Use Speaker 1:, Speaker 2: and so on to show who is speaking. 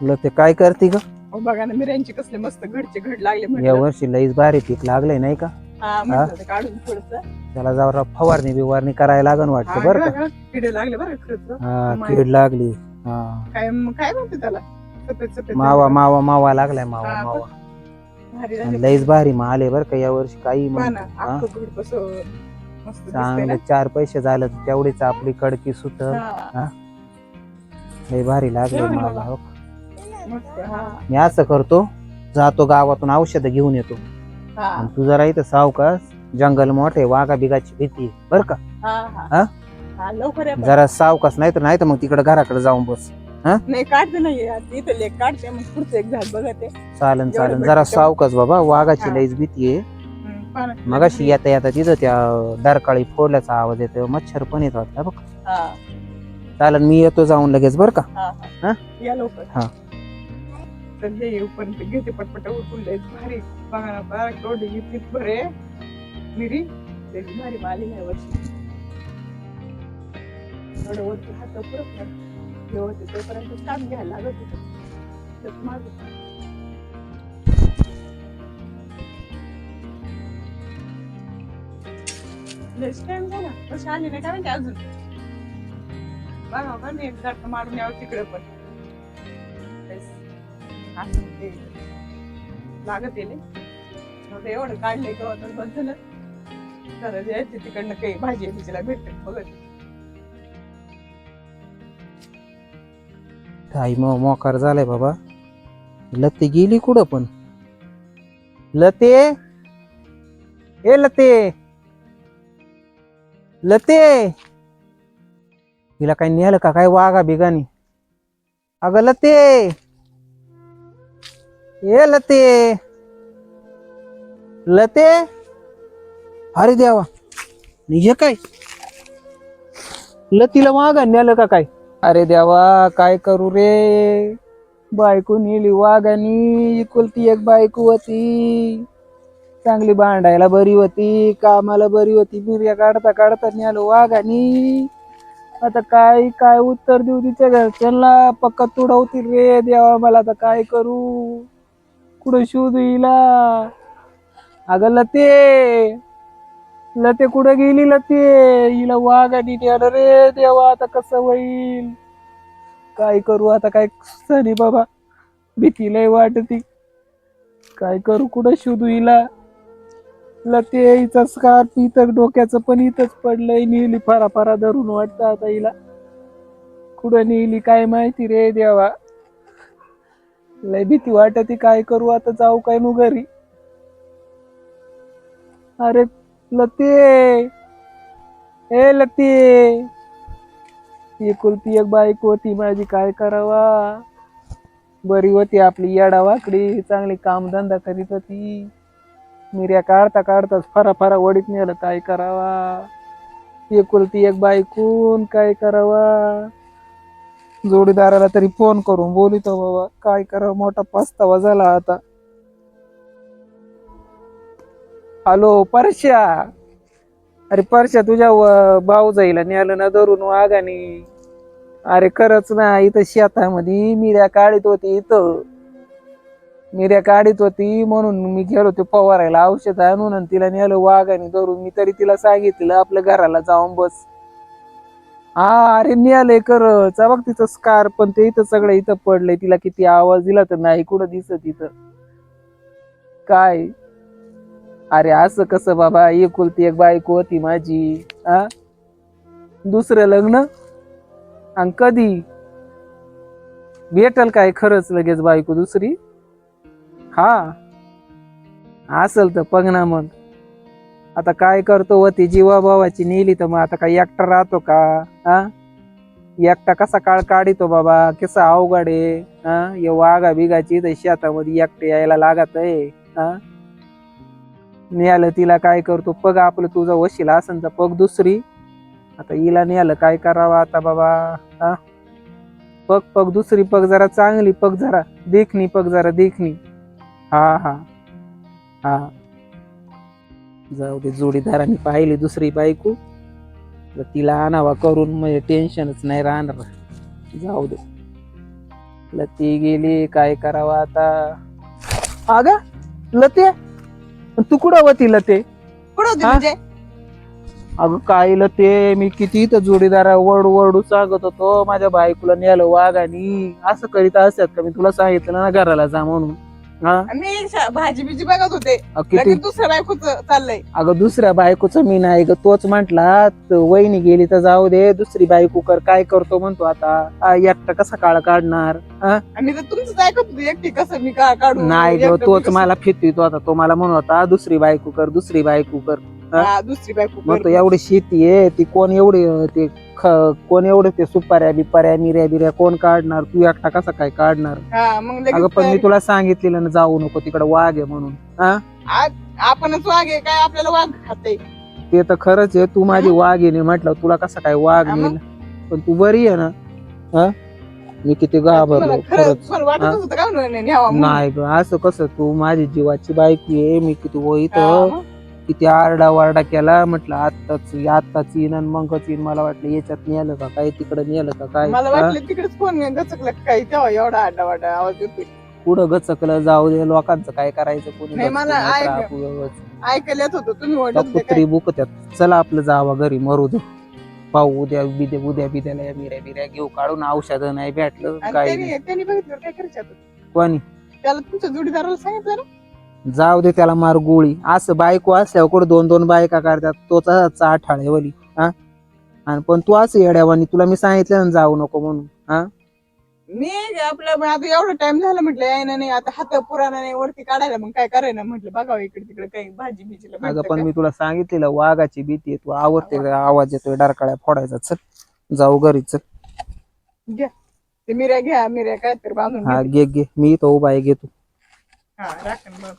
Speaker 1: तुला ते काय करते ग?
Speaker 2: अहो, बघा ना मिऱ्यांचे कसले मस्त घडचे घड लागले
Speaker 1: या
Speaker 2: म्हटलं.
Speaker 1: वर्षी लईच भारी पीक लागलंय नाही का?
Speaker 2: हा म्हटलं ते काढून थोडस
Speaker 1: त्याला जरा फवारणी बिवारणी करायला लागन वाटतं बरं का?
Speaker 2: किडे लागले बरं का खरंच
Speaker 1: हा.
Speaker 2: माहिती.
Speaker 1: कीड लागली हा.
Speaker 2: काय काय म्हणते त्याला? सफेद सफेद
Speaker 1: मावा मावा मावा लागलाय मावा
Speaker 2: हा,
Speaker 1: मावा.
Speaker 2: भारी
Speaker 1: आणि
Speaker 2: झाले.
Speaker 1: लईच भारी मा आले बरं का या वर्षी काही
Speaker 2: पहा
Speaker 1: हा.
Speaker 2: अख्खं घड कसं मस्त दिसतंय
Speaker 1: चांगले
Speaker 2: ना
Speaker 1: चार पैसे झालं तर तेवढीच आपली कडकी सुत
Speaker 2: हा,
Speaker 1: लई भारी लागले
Speaker 2: एवढी
Speaker 1: मला. हो.
Speaker 2: मस्त हा
Speaker 1: मी असं करतो जातो गावातून औषध घेऊन येतो
Speaker 2: हा
Speaker 1: आणि तू जरा इथं सावकाश जंगल मोठे वाघा बिगाची भीती बरं का
Speaker 2: हा
Speaker 1: हा?
Speaker 2: हा हा लवकर या पण.
Speaker 1: जरा सावकाश नाही तर नाही तर मग तिकडे घराकडे जाऊन बस
Speaker 2: नाही काढते नाही आता इथं लेक काढते मग पुढचं एक झाड बघा ते
Speaker 1: चालन चालन जरा. सावकाश बाबा वाघाची. लईच भीती आहे
Speaker 2: हम्म.
Speaker 1: मगाशी येता येता तिथं त्या दरकाळी फोडल्याचा आवाज येतो मच्छर पण येत होता बघ
Speaker 2: हा
Speaker 1: चालन मी येतो जाऊन लगेच बरं का
Speaker 2: हा
Speaker 1: हा?
Speaker 2: हा या लवकर
Speaker 1: हा.
Speaker 2: सध्या येऊ पण ते घेते पटपट उठून भारी. बघा ना बघा केवढी घेतली बरे मिरी लयच भारी माली नाही वर्षी एवढं वरती हात पुरत नाही. हे तोपर्यंत काम घ्यायला लागत होतं. त्यात माझं लयच टाइम झाला. कशी आली नाही काय माहिती अजून? बघा का एक एकदा मारून यावं तिकडे पण. असं ते लागत येले एवढं एवढं काढलंय का तर बस तर यायचे तिकडनं काही भाजी बिजीला भेटते बघत.
Speaker 1: काही मग मोकार झालाय बाबा. लते गेली कुठं पण? लते? ए लते! लते! तिला काही नेलं का? काय वागा बिगानी अगं लते! ए लते. लते? अरे देवा. हे काय? लतीला वागा नेलं का काय? अरे देवा काय करू रे? बायको नेली वाघानी. इकुलती एक बायको होती. चांगली भांडायला बरी होती. कामाला बरी होती. बिर्या काढता काढता नेलो वाघानी. आता काय काय उत्तर देऊ तिच्या घरच्यांना? पक्का तुडवतील रे देवा मला आता काय करू? कुठं शोधू हिला अगं लते. लते कुठं गेली लते? हिला वाघानी नेलं रे देवा आता कसं होईल? काय करू आता? काय सनी बाबा. भीती लय वाटती. काय करू? कुठं शोधू हिला? लते हिचा स्कार्फ इथं डोक्याचं पण इथंच पडलंय. नेली फारा फारा धरून वाटतं आता हिला. कुठं नेली काय माहिती रे देवा? लय भीती वाटते काय करू आता जाऊ काय नु घरी? अरे लते! ए लते! एकुलती एक बाईक होती माझी काय करावा? बरी होती आपली येडा वाकडी चांगली कामधंदा करीत होती. मिऱ्या काढता काढताच फरा फरा वडीत नेलं काय करावा? एकुलती एक बायकून काय करावा? जोडीदाराला तरी फोन करून बोलितो बाबा काय करा? मोठा पस्तावा झाला आता. हॅलो परश्या. अरे परश्या तुझ्या भाऊ जाईल आणि आलं ना धरून वाघाने अरे खरंच ना इथं शेतामध्ये मिऱ्या काढीत होती इथं. मिऱ्या काढीत होती म्हणून मी गेलो ते पवारायला औषध आणून तिला नेलं वाघाने धरून. मी तरी तिला सांगितलं आपल्या घराला जाऊन बस. हा अरे नेलंय खरंच हा बघ तिचं स्कार पण ते इथं सगळं इथं पडलंय. तिला किती आवाज दिला तर नाही कुठं दिसत इथं? काय? अरे असं कसं बाबा? एकुलती एक बायको होती माझी. आ? दुसरं लग्न? आणि कधी? भेटल काय खरंच लगेच बायको दुसरी? हा. असल तर पगना मग. आता काय करतो व जीवा भावाची नेली तर मग आता काय एकटा राहतो का? हा? एकटा कसा काळ काढितो बाबा? कसा अवघड आहे? हा? हे वाघा बिघाची तर शेतामध्ये एकटे यायला लागत आहे. हा? नेलं तिला काय करतो? पग आपलं तुझं वशील असन तर पग दुसरी. आता हिला नेलं काय करावं आता बाबा? हा? पग पग दुसरी पग जरा चांगली पग जरा देखणी पग जरा देखणी. हा हा. हा. जाऊ दे जोडीदाराने पाहिली दुसरी बायको तर तिला आणावा करून म्हणजे टेन्शनच नाही राहणार. जाऊ दे. लती गेली काय करावं आता? अग लते? तू कुठं होती लते?
Speaker 2: म्हणजे?
Speaker 1: अगं काय लते? मी किती इथं जोडीदारा वरडू वरडू सांगत होतो माझ्या बायकोला नेलं वाघानी. असं करीत असतात का? मी तुला सांगितलं ना घराला जा म्हणून. हा?
Speaker 2: मी शा- भाजी बिजी बघत होते.
Speaker 1: अ, किती?
Speaker 2: लगेच दुसऱ्या बायकोच चाललंय.
Speaker 1: अगं दुसऱ्या बायकोचं मी नाही ग तोच म्हंटला त- वहिनी गेली तर जाऊ दे दुसरी बायको कर काय करतो म्हणतो आता? आ, एकटा कसा काळ काढणार?
Speaker 2: आणि तुमचं ऐकत होते एकटी कसं मी का काढू?
Speaker 1: नाही ग
Speaker 2: एकटं मी
Speaker 1: तोच
Speaker 2: कसं-
Speaker 1: मला फिरतो आता तो मला म्हणत होता दुसरी बायको कर दुसरी बायको कर.
Speaker 2: हा, दुसरी बायको
Speaker 1: मग
Speaker 2: कर.
Speaker 1: तो एवढी शेती आहे ती कोण एवढी अं, ते ख- कोण एवढे ते सुपाऱ्या बिपाऱ्या मिऱ्या बिऱ्या कोण काढणार? तू एकटा कसा काय काढणार?
Speaker 2: हा मग लगेच
Speaker 1: अगं पण मी. तुला सांगितलेलं ना जाऊ नको तिकडे वाघ आहे म्हणून. हा?
Speaker 2: आ- आपणच वागे काय आपल्याला वाघ खाते?
Speaker 1: ते तर खरंच आहे तू माझी वाघिणी म्हटलं तुला कसा काय वाघ
Speaker 2: हा मग?
Speaker 1: नेल पण तू बरी आहे ना? हा? मी किती घाबरलो
Speaker 2: खरंच.
Speaker 1: खरंच
Speaker 2: पण वाटत
Speaker 1: हा?
Speaker 2: होतं का? म्हणून न्यावा म्हणून.
Speaker 1: नाही ग असं कसं तू? माझी जीवाची बायकी आहे मी किती
Speaker 2: हा,
Speaker 1: वहीत
Speaker 2: मग?
Speaker 1: किती आरडा वारडा केला म्हटलं आत्ताच आत्ताच येईन आणि मगच येईन मला वाटलं याच्यात नेलं का काय तिकडे नेलं का काय?
Speaker 2: मला? वाटलं तिकडेच फोन गचकलं काय तेव्हा एवढा आडा वाडा आवाज येतोय.
Speaker 1: पुढं गचकलं जाऊ दे लोकांचं काय करायचं कोणी
Speaker 2: नाही,
Speaker 1: गचकलं
Speaker 2: मला
Speaker 1: नाहीतर
Speaker 2: ऐक-
Speaker 1: आपण व्यवस्थित.
Speaker 2: ऐकायला येत होतं तुम्ही ओरडत होते काय?
Speaker 1: कुत्री बुकत्यात चला आपलं जावा घरी मरू दे. पाहू उद्या बिद्या उद्या बिद्याला या मिऱ्या बिऱ्या घेऊ काढून औषधं नाही भेटलं
Speaker 2: आणि
Speaker 1: काही
Speaker 2: त्यांनी
Speaker 1: नाही.
Speaker 2: त्यांनी बघितलं काय करायचं आता?
Speaker 1: कोणी?
Speaker 2: त्याला तुमच्या जोडीदाराला सांगितलं ना?
Speaker 1: जाऊ दे त्याला मार गोळी. असं बायको असल्यावर कुठं दोन दोन बायका करतात. तोच चाठाळे वली हा? आणि पण तू असं येड्यावानी तुला मी सांगितलं ना जाऊ नको म्हणून हा?
Speaker 2: मी आपलं आता एवढा टाइम झाला म्हटलं यायना नाही आता हात पुराणा नाही वरती काढायला मग काय करायला म्हटलं बघावं इकडे तिकडे काही भाजी बिजीला
Speaker 1: अगं पण? मी तुला सांगितलेलं वाघाची भीती आहे तू आवडते का? आवाज येतोय डरकाळ्या फोडायचा चल. जाऊ घरी चल.
Speaker 2: घ्या. ते मिऱ्या घ्या मिऱ्या काय तर बांधून
Speaker 1: हा. घे घे. मी इथं उभा आहे घेतो
Speaker 2: हा राखण बघ.